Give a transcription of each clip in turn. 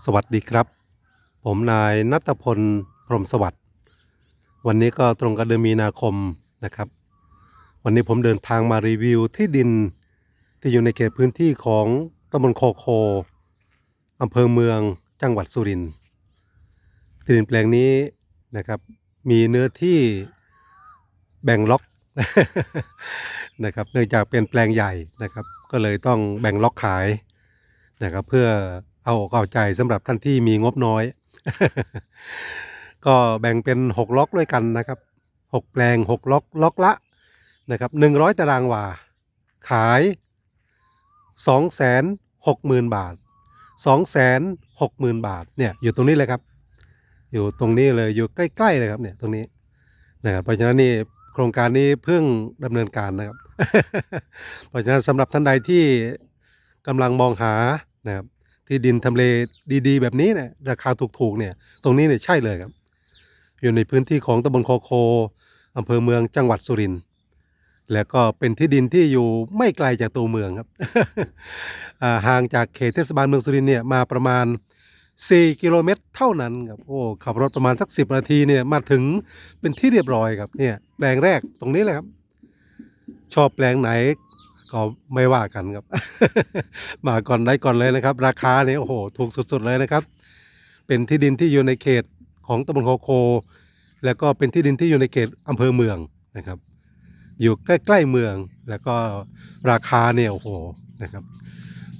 สวัสดีครับ ผมนายนัทพลพรมสวัสดิ์วันนี้ก็ตรงกับเดือนมีนาคมนะครับ วันนี้ผมเดินทางมารีวิวที่ดินที่อยู่ในเขตพื้นที่ของตำบลโคโคอำเภอเมืองจังหวัดสุรินทร์ที่ดินแปลงนี้นะครับ มีเนื้อที่แบ่งล็อกนะครับ เนื่องจากเป็นแปลงใหญ่นะครับ ก็เลยต้องแบ่งล็อกขายนะครับเพื่อ เอาอกเอาใจสำหรับท่านที่มีงบน้อย ก็แบ่งเป็น 6 ล็อกด้วยกันนะครับ 6 แปลง 6 ล็อกล็อกละนะครับ100 ตารางวา ขาย 260,000 บาท 260,000 บาทเนี่ยอยู่ตรงนี้เลยครับ อยู่ตรงนี้เลยอยู่ใกล้ๆเลยครับเนี่ยตรงนี้นะครับเพราะฉะนั้นนี่โครงการนี้เพิ่งดำเนินการนะครับ เพราะฉะนั้นสำหรับท่านใดที่กำลังมองหานะครับ ที่ดินทำเลดีๆ แบบนี้เนี่ยราคาถูกๆเนี่ยตรงนี้เนี่ยใช่เลยครับ อยู่ในพื้นที่ของตำบลโคโคอำเภอเมืองจังหวัดสุรินทร์แล้วก็เป็นที่ดินที่อยู่ไม่ไกลจากตัวเมืองครับห่างจากเขตเทศบาลเมืองสุรินทร์เนี่ยมาประมาณ 4 กิโลเมตร เท่านั้นครับโอ้ขับรถประมาณสัก 10 นาทีเนี่ยมาถึงเป็นที่เรียบร้อยครับเนี่ยแปลงแรกตรงนี้แหละครับ ชอบแปลงไหน ก็ไม่ว่ากันครับ มาก่อนได้ก่อนเลยนะครับ ราคาเนี่ยโอ้โห ถูกสุดๆเลยนะครับ เป็นที่ดินที่อยู่ในเขตของตำบลโคโค แล้วก็เป็นที่ดินที่อยู่ในเขตอำเภอเมืองนะครับ อยู่ใกล้ๆเมือง แล้วก็ราคาเนี่ยโอ้โหนะครับ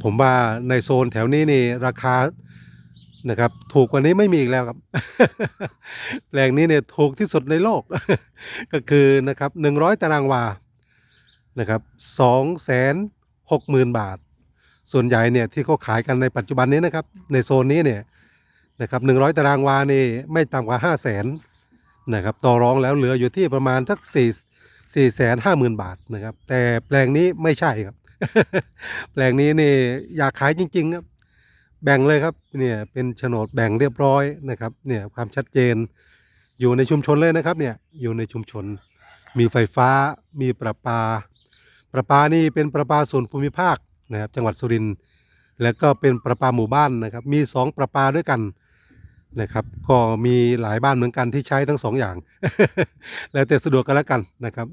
ผมว่าในโซนแถวนี้นี่ราคานะครับ ถูกกว่านี้ไม่มีอีกแล้วครับแปลงนี้เนี่ยถูกที่สุดในโลก ก็คือนะครับหนึ่งร้อยตารางวา นะครับสองแสนหกหมื่นบาท ส่วนใหญ่เนี่ยที่เขาขายกันในปัจจุบันนี้นะครับ ในโซนนี้เนี่ยนะครับหนึ่งร้อยตารางวานี่ไม่ต่ำกว่าห้าแสนนะครับต่อรองแล้วเหลืออยู่ที่ประมาณสักสี่สี่แสนห้าหมื่นบาทนะครับ แต่แปลงนี้ไม่ใช่ครับ แปลงนี้นี่อยากขายจริง ๆ ครับ แบ่งเลยครับเนี่ยเป็นโฉนดแบ่งเรียบร้อยนะครับเนี่ยความชัดเจน อยู่ในชุมชนเลยนะครับเนี่ยอยู่ในชุมชน มีไฟฟ้ามีประปา ประปานี่เป็นประปาส่วนภูมิภาคนะครับจังหวัดสุรินทร์แล้วก็เป็นประปาหมู่บ้านนะครับ มีสองประปาด้วยกันนะครับ ก็มีหลายบ้านเหมือนกันที่ใช้ทั้งสองอย่าง แล้วแต่สะดวกกันแล้วกันนะครับ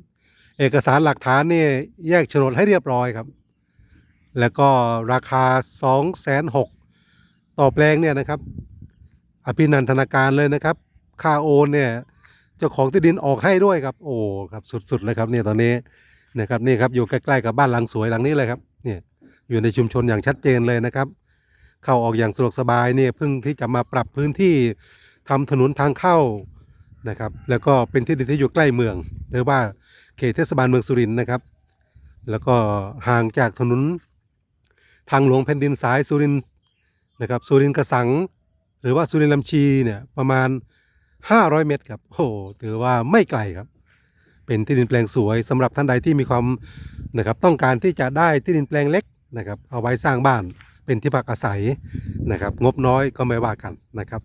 เอกสารหลักฐานนี่แยกโฉนดให้เรียบร้อยครับ แล้วก็ราคา2องแสนหกต่อแปลงเนี่ยนะครับ อภินันทนาการเลยนะครับ ค่าโอนเนี่ยเจ้าของที่ดินออกให้ด้วยครับ โอ้ครับสุดๆเลยครับเนี่ยตอนนี้ นะครับนี่ครับอยู่ใกล้ๆกับบ้านหลังสวยหลังนี้เลยครับเนี่ยอยู่ในชุมชนอย่างชัดเจนเลยนะครับ เข้าออกอย่างสะดวกสบายเนี่ยเพิ่งที่จะมาปรับพื้นที่ทำถนนทางเข้านะครับ แล้วก็เป็นที่ดินที่อยู่ใกล้เมืองหรือว่าเขตเทศบาลเมืองสุรินทร์นะครับ แล้วก็ห่างจากถนนทางหลวงแผ่นดินสายสุรินทร์นะครับสุรินทร์กระสัง หรือว่าสุรินทร์ลำชีเนี่ยประมาณ 500 เมตรครับโอ้ถือว่าไม่ไกลครับ เป็นที่ดินแปลงสวยสำหรับท่านใดที่มีความนะครับต้องการที่จะได้ที่ดินแปลงเล็กนะครับเอาไว้สร้างบ้านเป็นที่พักอาศัยนะครับงบน้อยก็ไม่ว่ากันนะครับ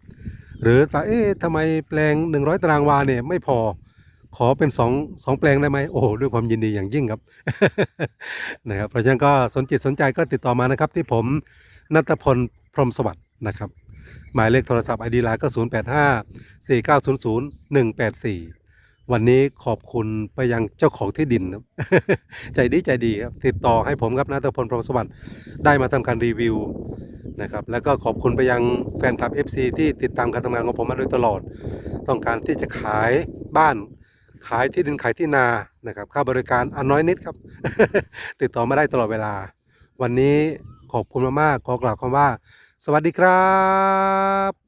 หรือว่าเอ๊ะทำไมแปลง 100 ตารางวาเนี่ยไม่พอขอเป็น2 2แปลงได้ไหมโอ้โหด้วยความยินดีอย่างยิ่งครับนะครับเพราะฉะนั้นก็สนจิตสนใจก็ติดต่อมานะครับ ที่ผมนัทพลพรหมสวัสดิ์นะครับ หมายเลขโทรศัพท์ ID ไลน์ก็ 0 8 5 4 9 0 0 1 8 4 วันนี้ขอบคุณไปยังเจ้าของที่ดินครับ ใจดีใจดีครับ ติดต่อให้ผมครับนัทพลพรหมสวัสดิ์ได้มาทำการรีวิวนะครับ แล้วก็ขอบคุณไปยังแฟนคลับ FC ที่ติดตามการทำงานของผมมาโดยตลอด ต้องการที่จะขายบ้านขายที่ดินขายที่นานะครับ ค่าบริการอันน้อยนิดครับ ติดต่อมาได้ตลอดเวลา วันนี้ขอบคุณมากๆขอกล่าวคำว่า สวัสดีครับ